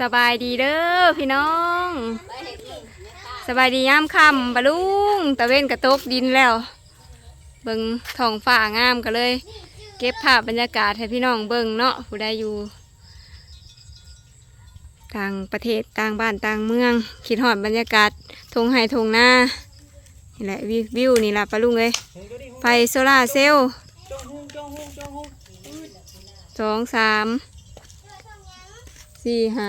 สบายดีเด้อพี่น้อง สบายดียามค่ำบะลุงตะเว้นกระตกดินแล้วเบิ่งท้องฟ้างามก็เลย เก็บภาพบรรยากาศให้พี่น้องเบิ่งเนาะผู้ใดอยู่ต่างประเทศต่างบ้านต่างเมืองคิดหอดบรรยากาศทงไห้ทงหน้านี่แหละวิววิวนี่ล่ะปะลุงเลยไฟโซลาเซลล์สองสาม สี่ห้า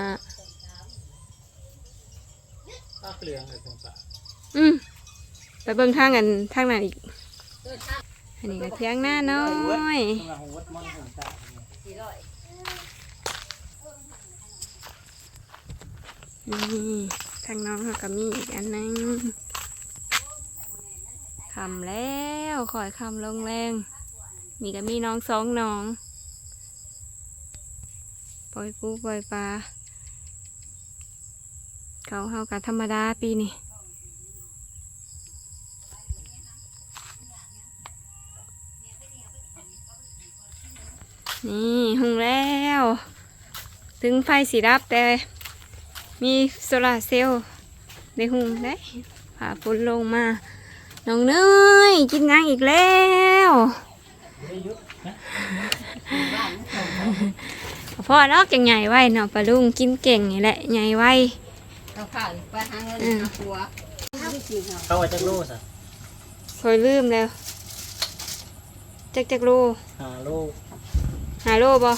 ตาเปลืองเลยตรงปากอืมไปเบิ่งทางกันทางนั้นอีก อันนี้ก็เทียงหน้าน้อยตรงหลังวัดมันของตานี่ทางน้องเขาก็มีอีกอันหนึงคำแล้วคอยคำลงแรง นี่ก็มีน้องสองน้องป ล่อยปูปล่อยปลาเขาเฮากันธรรมดาปีนี้นี่หุงแล้ว ถึงไฟสีดับแต่มีโซลาร์เซลล์ในหุงได้ผ่าฝนลงมา น้องเนยกินยังอีกแล้ว พ่อเนอกจังใหญ่ไว้เนาะปลาลุงกินเก่งนี่แหละใหญ่ไว้เอาข้าวไปหาเงินหาผัวไม่จริงเหรอเข้าไว้จักโลสะคอยลืมแล้วจักจักโลหาโลหาโลบ่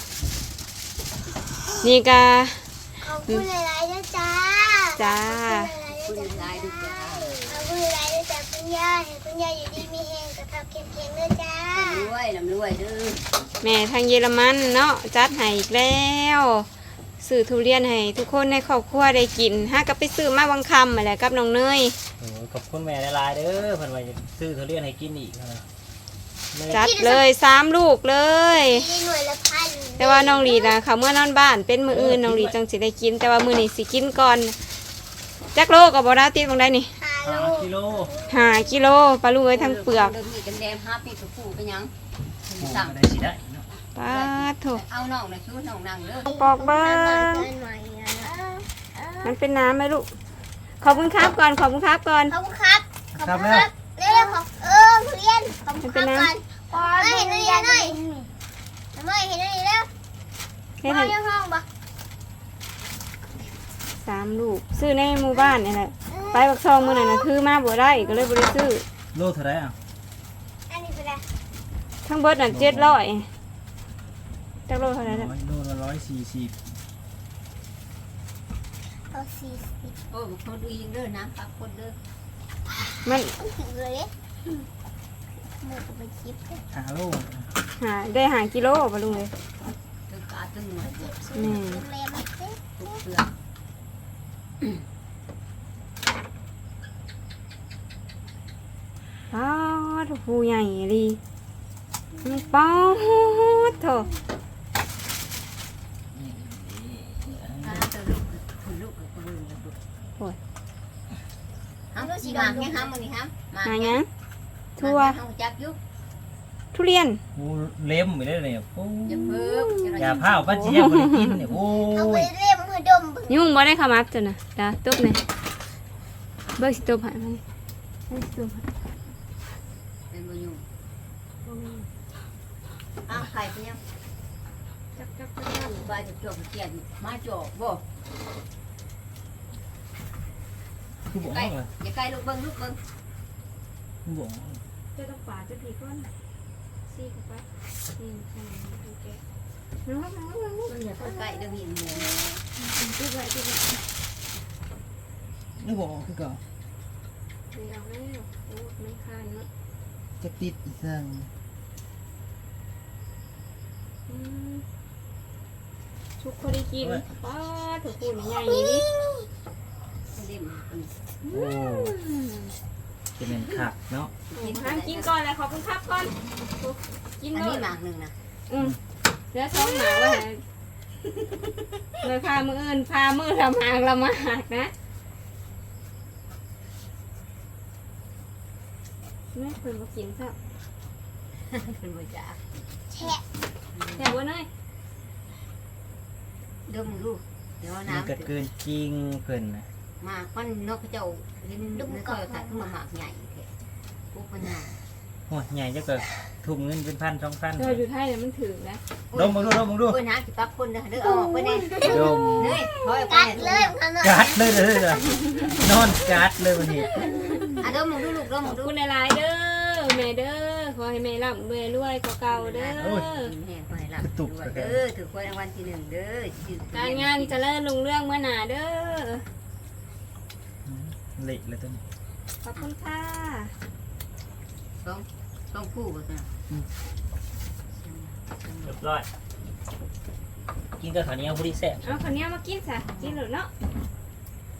นี่กาขอบคุณหลายๆนะจ๊ะจ้าคุณยายดูจ้าขอบคุณหลายๆนะจ๊ะคุณย่าเห็นคุณย่าอยู่ดีมีแหงกับทับเค็มๆด้วยจ้า รวยลำรวยเด้อแม่ทางเยอรมันเนาะจัดให้อีกแล้วซื้อทุเรียนให้ทุกคนในครอบครัวได้กินห้าก็ไปซื้อมาบางคำมาแหละกับน้องเนย โอ้ยขอบคุณแม่หลายๆเด้อเพิ่นว่าจะซื้อทุเรียนให้กินอีกนะแม่จัดเลยสามลูกเลย มีหน่วยละพันแต่ว่าน้องหลีนะเขาเมื่อนอนบ้านเป็นมืออื่นน้องหลีจังสิได้กิน แต่ว่ามือนี้สิกินก่อนจักโลกับบอดาติดตรงได้นี่ฮา ห้าโลกิโลหากิโลปลาลูกเอ้ยทั้งเปลือกเดิมมีกันแดมห้าปีกับผู้กันยังโอ้สั่งก็ได้สิได้เนาะปาดโถเอาน้องนะชูน้องนั่งเด้อปอกเบิ้งเกินหน่อยนะมันเป็นน้ำไหมลูก ขอบคุณครับก่อน ขอบคุณครับก่อน ขอบคุณครับ ขอบคุณครับเร็วๆขอบเออทุเรียนขอบคุณครับก่อนไม่เห็นทุเรียนหน่อยไม่เห็นทุเรียนแล้วให้ห้อทังนห้องปะสามลูก ซื้อในหมู่บ้านนี่แหละ ไปบักซองมือไหนนะถือมาบ่ได้ก็เลยบ่ได้ซื้อ โลเท่าไหร่อะอันนี้เป็นอะไรทั้งเบิดน่ะเจ็ดร้อยจักโลเท่าไหร่ละร้อยโลละร้อยสี่สิบเอาสี่สิบโอ้คนดูยิงเด้อน้ำปักคนเด้อมันเลยหมูกับไปชิปหาโลหาได้หากิโลปลาลุงเลยตึกกาตึงหน่วยนี่แม่มาเต้ทุกเสือป้าด ผู้ใหญ่ดีมันป้าดโถถ้าเจอลูกคุณลูกกับคนอื่นลูกห้ามสีมากแค่ห้ามมันนี่ห้ามมาหาหยังทั่วห้ามจับยุกทุเรียนโอ้เล็มไปได้เลยโอ้อย่าเพิ่มอย่าพาป้าเจี๊ยบบ่ได้กินเนี่ยโอ้เอาไปยเล่มมือดมบึงยุ่งบ่ได้ขมับจ้ะนะจ้าตุ๊บนี่เบิกสิตุ๊บให้มันเบิกสิตุ๊บให้เป็นบุญยุ่งอ้าวไข่เป็นยังจักจักจักบายจะจบเกียนมาจบบ่คือบอกใกล้ว่าอย่าใกล้ลูกเบิ้งลูกเบิ้งคือบอกจะต้องป่าจะผีก้อนซี่เข้าไปนี่ใช่โอเคน้องน้องน้องเบิ้งอย่าเข้าใกล้เดี๋ยวหินหมูตุ๊บไว้ตุ๊บไว้คือบอกคือเก่าเดี๋ยวเอาแล้วโอ้ไม่คานเนาะ จะติดอีกสั่งอืมชุกคนได้กินป้าถูกปูนใหญ่ๆนี่เล่มโอ้จะเป็นขักเนาะห้ามกินก่อนเลยขอบคุณครับก่อนกินอันเลนี้ยหมากหนึ่งนะอืมเดี๋ยวท้องหมาว่าเลยพามืออื่นพามือทำหางละมาหักนะ ไม่เคยมากินครับเป็นบุญจ้าแฉะแถวเนยเดี๋ยวมึงดูเดี๋ยวมันน้ำเกิดเกินจริงเพิ่นนะมาปั้นนกกระเจ้าเห็นดุมก็ถ่ายขึ้นมาหมากใหญ่แท้ปุ๊บมันใหญ่โอ้ยใหญ่จะเกิดทุ่มเงินเป็นพันสองพันเราอยู่ไทยเนี่ยมันถึงนะดมมึงดูดมมึงดูเพื่อนหาสิปักคนเด้อเด้อเอาออกไปแน่ดมเฮ้ยถอยออกไปกัดแน่เลยข้างนอกกัดเลยเลยเลยนอนกัดเลยวันนี้อะ เดี๋ยวมึงดูลูกเดี๋ยวขมึอบงดูคุณหลายๆเด้อแม่เด้อขอให้แม่ร่ำรวยรวยกว่าเก่าเด้อแม่ไปหลับด้วยเด้อถือควยรางวัลที่หนึ่งเด้อชื่อการงานเจะเริ่รุ่งเรื่องเมื่อหนาเด้อเละเลยตัวนี้ขอบคุณค่ะต้องต้องคู่กันนะเรียบร้อยกินกับข้าวเหนียวพอดีแซ่บเอาคนนี้มากินซะกินหรือเนาะเ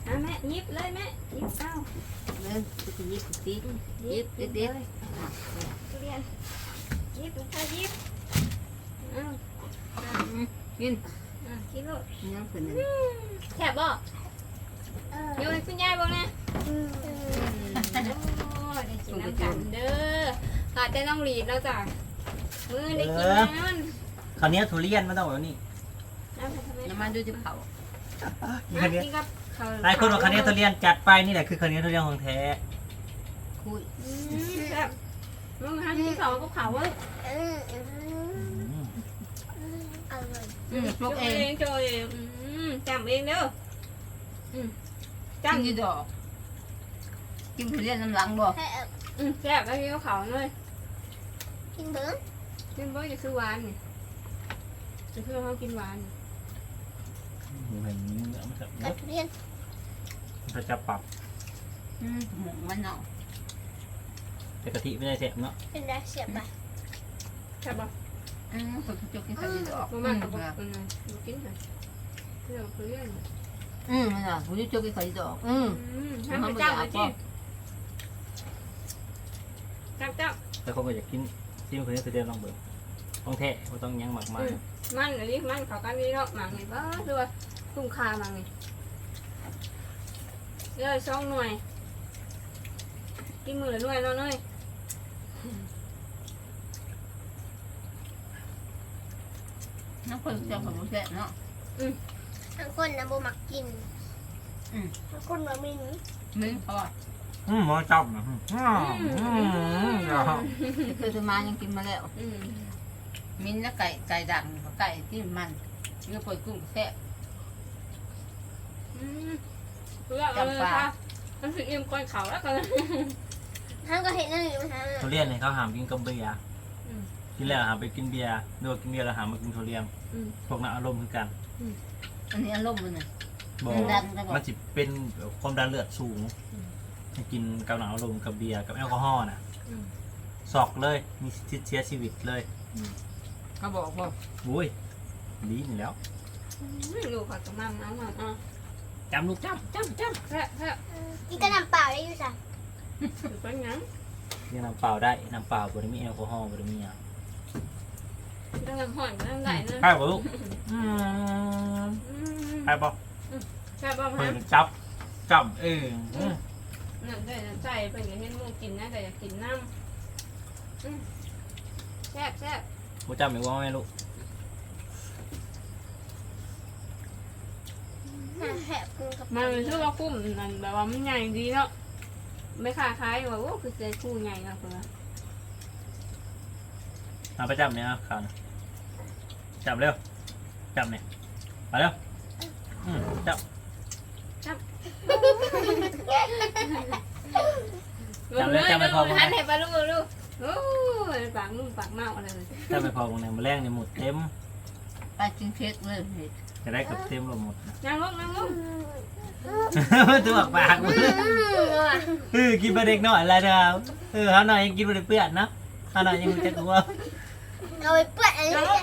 อาแม่หยิบเลยแม่หยิบเอาเงินจะยิบสิหยิบหยิบเลยทุเรียนหยิบลูกค้าหยิบเอากินอะกินลูกน้ำขึ้นแซ่บบ่เออเดี๋ยวให้คุณยายบอกนะอืมโอ้ยได้กินน้ำกันเด้อขาดแต่น้องหลีดแล้วจ้ะมือได้กินแล้วมันข้าวเหนียวทุเรียนไม่ต้องแบบนี้น้ำทำไมน้ำมันดูจะเผากินข้าวเหนียวกินกับข้าว หลายคนบอกข้าวเหนียวทุเรียนจัดไปนี่แหละคือข้าวเหนียวทุเรียนของแท้คุยอืมแซ่บมึงหากินข้าวกับข้าวเว้ยอืมอืมอืมอร่อยอืมโจพวกเอเองงโจเองอืมจำเองเด้ออืมจังจำยี่ดอกกินทุเรียนน้ำหลังบ่แค่อืมแซ่บแล้วกินกับข้าวเลยกินเบิ้งกินบ่จะคือหวานนี่จะคือเขากินหวานนี่ เห็นเนื้อมันจะกัดทุเรียนมันจะปรับอืมหมูมันเนาะแต่กะทิไม่ได้แซ่บเนาะเป็นได้เสียบไปแซ่บบ่อืมคนจุกกินข้าวยี่ดอกบ่อืมากมกับบ่อืมบ่กินค่ะเรื่องคือเรื่องอืมมันอะคนจุกกินข้าวยี่ดอกอืมอืมทำไปจ้างเลยจิจับจับแต่คนก็อยากกินที่มันข้าวเหนียวทุเรียนลองเบิ่งของแท้ไม่ต้องยั้งหมักมาก มันอันนี้มันเขากันนี่เนาะหมังนี่บ่ดูว่าคุ้มค่าหมังนี่เอ้ยสองหน่วยกินมื้อละหน่วยเนาะเน้อยน้ำคนเจ้าของบุญแซ่เนาะทั้งคนนะโบมักกินอืมทั้งคนบะมินมึงพออืมหมอจับนะอืมอืมเคยจะมายังกินมาแล้ว อืม มิ้นและไก่ไก่ดังไก่ที่มันเนื้อปล่อยกุ้งแซ่บอืมเพื่อเอาเลยค่ะมันสิอิ่มก้อนเขาแล้วกันทั้งก็เห็นนั่นอยู่ทั้งทุเรียนเนี่ยเขาหามกินกับเบียร์อืมกินแล้วหามไปกินเบียร์ดูกินเบียร์แล้วหามมากินทุเรียนอืมพวกนั้นอารมณ์คือกันอันนี้อารมณ์มันน่ะบอกมันดันกันบอกมันจิเป็นความดันเลือดสูงให้กินกับหนังอารมณ์กับเบียร์กับแอลกอฮอล์น่ะอืมสอกเลยมีสิทธิ์เสียชีวิตเลย เขาบอกว่าบุ้ยดีนี่แล้วลูกเขาจะมั่งเอามั่งเอาจำลูกจำจำจแซ่บแซ่บกินกระน้ำเปล่าได้อยู่จ้ะถือเป็นหยังำนี่น้ำเปล่าได้น้ำเปล่าบริมีแอลกอฮอล์บริมีอะต้องน้ำห่อนก็น้ำไหลนะใช่ป่ะลูกอืมอืมใช่ป่ะแซ่บบ่เพิ่ฮะนจับจับเอออืมนั่นได้ใจเป็นอย่างเห็นหมูกินนะแต่อยากกินน้ำอืมแซ่บแซ่บ กูจำอีกว่าไหมลูกน่าแหบกินกับมันชื่อว่าคุ้มนั่นแบบว่ามันใหญ่ดีเนาะไม่คล้าคล้ายว่าโอ้คือเจคู่ใหญ่นะเพื่อนเอาไปจับเนี่ยนะข่าวนะจับเร็ว จับเนี่ยมาเร็วอืมจับจำเลยจำไม่พอ หันให้ปลาลูกลูก โอ้ยปากนุ่มปากเมาอะไรเลยจับไปพอตรงไหนมาแรงเนี่ยหมดเต็มไปกินเค้กเลยเห็ดจะได้กับเต็มเราหมดนะนั่งลงนั่งลงตัวปากมึงเออกินไปเด็กหน่อยอะไรเด้อเออเขาหน่อยยังกินไปเปื้อนนะเขาหน่อยยังจะกลัวเอาไปเปื้อนอะไรนั่งลเนี่งย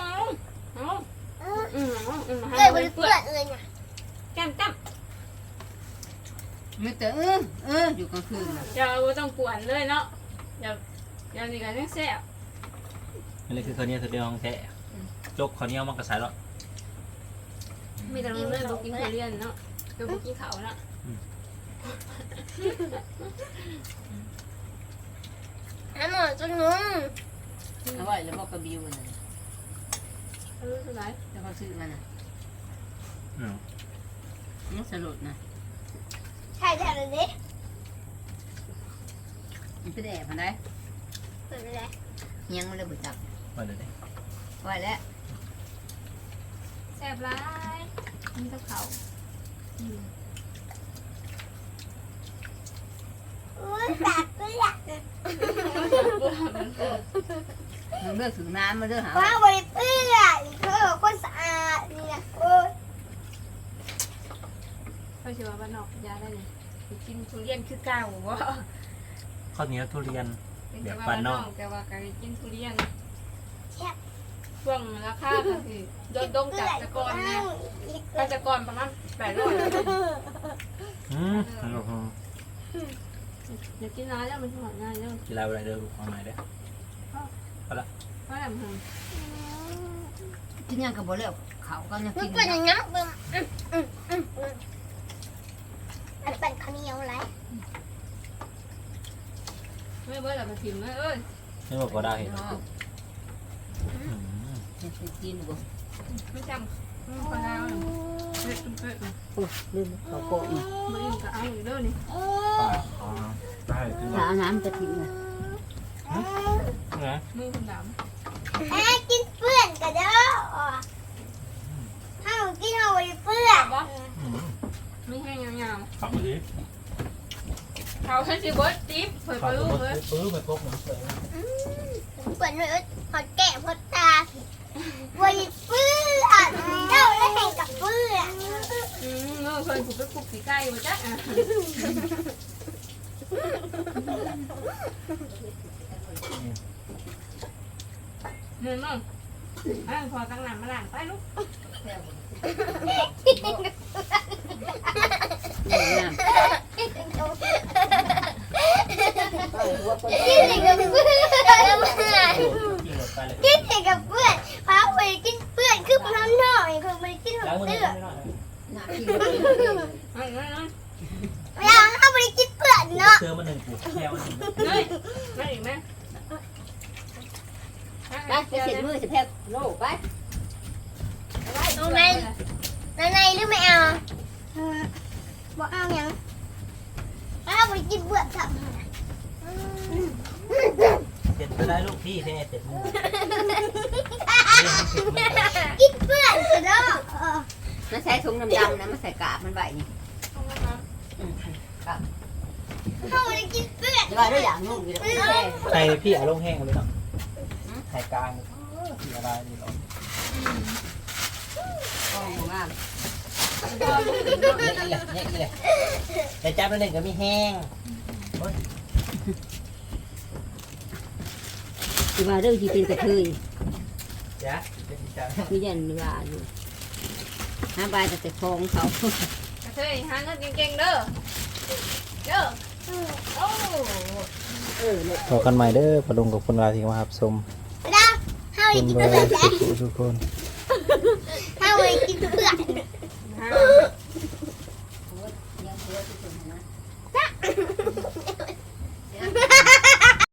นั่งลงนั่งลงอืมนั่งลงอืมเลยไปเปื้อนเลยนะแก้มจ้ไม่แต่เออเอออยู่กลางคืนน่ะำจะต้องกวนเลยเนาะอย่า อย่านี่กันแซ่บนี่คือข้าวเหนียวตัวเดียวของแท้จกข้าวเหนียวมันกระสายแล้วมีแต่เราเลยบอกกินทุเรียนเนาะจะบอกกินเขาเนาะน้ำหมอจนนุ่มเอาไว้แล้วบอกกระบิวน่ะเออสบายแล้วเขาซื้อมันน่ะอืมมันสลุดนะใช่ใช่เลยดิมันเป็นแอบมันได้ เปิดไปเลยยังไม่ได้บุจับว่าเดี๋ยวนี้ไว้แล้วแซ่บร้ายนี่กับเขาอุ้ยปากก็อยากมันเลือกถึงน้ำมันเลือกหาว่าบริเปื้อนเธอคนสะอาดนี่นะโอ้ยเขาชื่อว่าบ้านนอกยาได้นี่ไปกินทุเรียนคือเก่าบ่ข้าวเหนียวทุเรียนเป็น แบบแต่ว่าบ้าบ้านนนนออกกแต่ว่าการกินทุเรียนช่วงราคาก็คือโดนดงจากแตะกอนเนี่ยก็แตะกอนประมาณแปดร้อยอืมโอ้โหอย่ากินน้อยแล้วมันหอมง่ายเด้อกีฬาอะไรเด้อลูกเอาไหนเด้อเพราะอะไรมันกินยังกับบ่เลือกเขาก็ยังมักินนเป็นอย่างนี้บึ้มอืมอืมอืมอืมอันเป็นข้าวเหนียวไร ไม่เบิดเราไปถิ่มเลยเอ้ยนี่บอกก็ได้เนาะอืมยังกินบ่ไม่จำไม่พอแล้วเผ็ดเผ็ดโอ้ลืมเขาโกะมาไม่อิ่มก็เอาอยู่เด้อนี่ปากอ๋อได้ขึ้นถ้ามาเอาน้ำจะทิ้งนะไงมือคนดแม่กินเปื้อนกันเด้อถ้าหนูกินเอาบริเปื้อนำบ่อืมไม่แห้งยาวขับมาดิๆ เขาให้สิเบิดติ๊บเผยปขับลาลูกมาเลยปื้อไปพบมันเสยเปื้อนเลยพอแกะพอตาบริเปื้อนเจ้าแล้แห่งกับปื้อนอืมเออเคยผูกไปปลุกสีไก่มาจ้ะอะหนึ่งน้องอะพอตั้งหน้ำมาหล้างไปลูกน้ำ กินกับเปื้อนกินกับเปื้อนขี่รถไปเลยกินกับเปื้อนพาไปกินเปื้อนคือพน้ำหน่อยคือมันกินกับล้างมือเปื้อยหน่อยน้ำกินเอาเอาเอาเวลาเขาไปกินเปื้อนเนาะเจอมาหนึ่งกูแค่วันหนึ่งเฮ้ยไม่อีกไหมไปไปเสร็จมือจะแพ้โลไปเอาไหมในในหรือไม่เอาบอกเอายังเอาไปกินเปื้อนสับ เสร็จไปได้ลูกพี่แค่เสร็จมือกินเปื้อนกันเนาะมันใช้ถุงดำๆนะมันใส่กาบมันใบนี่เขาไปกินเปื้อนเดี๋ยวเราอย่างนุ่มอยู่แล้วแช่ไข่พี่เอาลงแห้งเลยเนาะไข่กลางพี่อะไรนี่หรอกองของงามเนี่ยอีเลยเนี่ยอีเลยแต่จับแล้วหนึ่งก็มีแห้ง คือว่าเรื่องที่เป็นกระเทยจ้ะเป็นจ้ะมียันเวลาอยู่หาใบแต่แต่คองเขากระเทยหาเงินเก่งๆเด้อเด้อโอ้เออเลยต่อกันใหม่เด้อพอลงกับคนลาที่มาครับชมนะเขาไปคุณกินเบอเปื้อนร์ทุกคนเขาไปกินเปื้อน